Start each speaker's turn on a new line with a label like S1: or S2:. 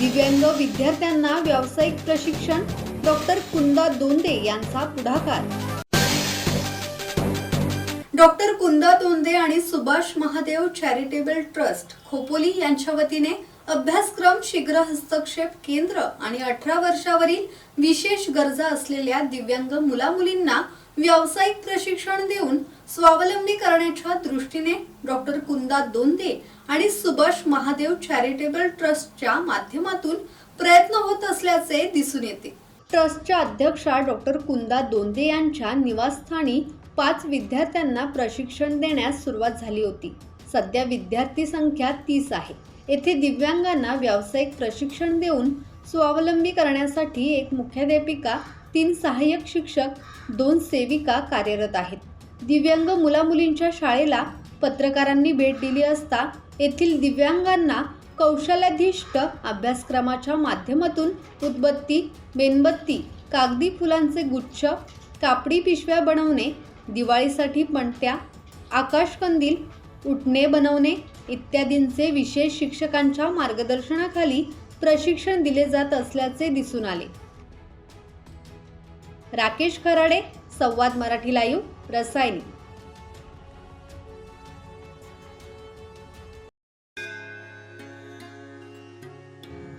S1: दिव्यांग विद्यार्थ्यांना व्यावसायिक प्रशिक्षण डॉक्टर कुंदा दोंदे यांचा पुढाकार. डॉक्टर कुंदा दोंदे आणि सुभाष महादेव चॅरिटेबल ट्रस्ट खोपोली यांच्या वतीने अभ्यासक्रम शीघ्र हस्तक्षेप केंद्र आणि अठरा वर्षावरील विशेष गरजा असलेल्या दिव्यांग मुलामुलींना व्यावसायिक प्रशिक्षण देऊन स्वावलंबी करण्याच्या दृष्टीने डॉक्टर कुंदा दोंदे आणि सुभाष महादेव चॅरिटेबल ट्रस्टच्या माध्यमातून प्रयत्न होत असल्याचे दिसून येते. ट्रस्टच्या अध्यक्षा डॉक्टर कुंदा दोंदे यांच्या निवासस्थानी पाच विद्यार्थ्यांना प्रशिक्षण देण्यास सुरुवात झाली होती. सध्या विद्यार्थी संख्या तीस आहे. येथे दिव्यांगांना व्यावसायिक प्रशिक्षण देऊन स्वावलंबी करण्यासाठी एक मुख्याध्यापिका तीन सहाय्यक शिक्षक दोन सेविका कार्यरत आहेत. दिव्यांग मुलामुलींच्या शाळेला पत्रकारांनी भेट दिली असता येथील दिव्यांगांना कौशल्याधिष्ठ अभ्यासक्रमाच्या माध्यमातून उदबत्ती मेणबत्ती कागदी फुलांचे गुच्छ कापडी पिशव्या बनवणे दिवाळीसाठी पणत्या आकाशकंदील उठणे बनवणे इत्यादींचे विशेष शिक्षकांच्या मार्गदर्शनाखाली प्रशिक्षण दिले जात असल्याचे दिसून आले. राकेश खराडे संवाद मराठी लाईव्ह रसायनी.